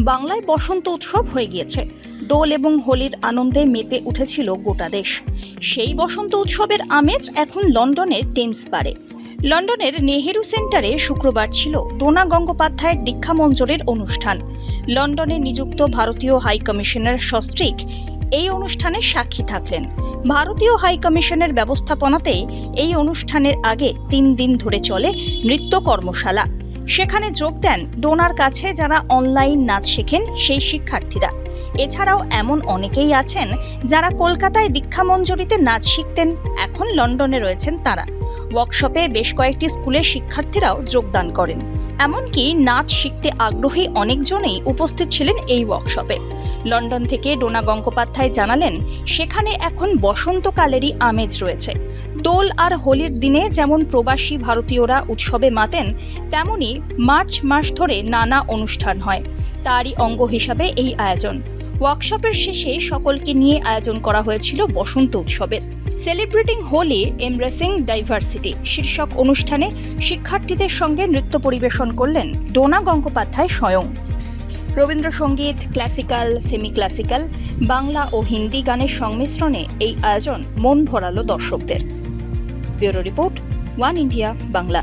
বাংলায় বসন্ত উৎসব হয়ে গিয়েছে। দোল এবং হোলির আনন্দে মেতে উঠেছিল গোটা দেশ। সেই বসন্ত উৎসবের আমেজ এখন লন্ডনের টেমস পারে লন্ডনের নেহেরু সেন্টারে শুক্রবার ছিল ডোনা গঙ্গোপাধ্যায়ের দীক্ষা মঞ্জরের অনুষ্ঠান। লন্ডনে নিযুক্ত ভারতীয় হাই কমিশনার সস্ট্রিক এই অনুষ্ঠানে সাক্ষী থাকলেন। ভারতীয় হাই কমিশনের ব্যবস্থাপনাতে এই অনুষ্ঠানের আগে তিন দিন ধরে চলে নৃত্য কর্মশালা। সেখানে যোগ দেন ডোনার কাছে যারা অনলাইন নাচ শেখেন সেই শিক্ষার্থীরা। এছাড়াও এমন অনেকেই আছেন যারা কলকাতায় দীক্ষামঞ্জরিতে নাচ শিখতেন, এখন লন্ডনে রয়েছেন তারা। ওয়ার্কশপে বেশ কয়েকটি স্কুলের শিক্ষার্থীরাও যোগদান করেন। এমনকি নাচ শিখতে আগ্রহী অনেকজনেই উপস্থিত ছিলেন এই ওয়ার্কশপে লন্ডন থেকে ডোনা গঙ্গোপাধ্যায় জানালেন, সেখানে এখন বসন্তকালেরই আমেজ রয়েছে। দোল আর হোলির দিনে যেমন প্রবাসী ভারতীয়রা উৎসবে মাতেন, তেমনি মার্চ মাস ধরে নানা অনুষ্ঠান হয়। তারই অঙ্গ হিসাবে এই আয়োজন। ওয়ার্কশপের শেষে সকলকে নিয়ে আয়োজন করা হয়েছিল বসন্ত উৎসবের। সেলিব্রেটিং হোলি এমব্রেসিং ডাইভার্সিটি শীর্ষক অনুষ্ঠানে শিক্ষার্থীদের সঙ্গে নৃত্য পরিবেশন করলেন ডোনা গঙ্গোপাধ্যায় স্বয়ং। Rabindrasangeet classical semi classical Bangla ও হিন্দি গানের সংমিশ্রণে এই আয়োজন মন ভরালো দর্শকদের। Bureau report, One India, Bangla.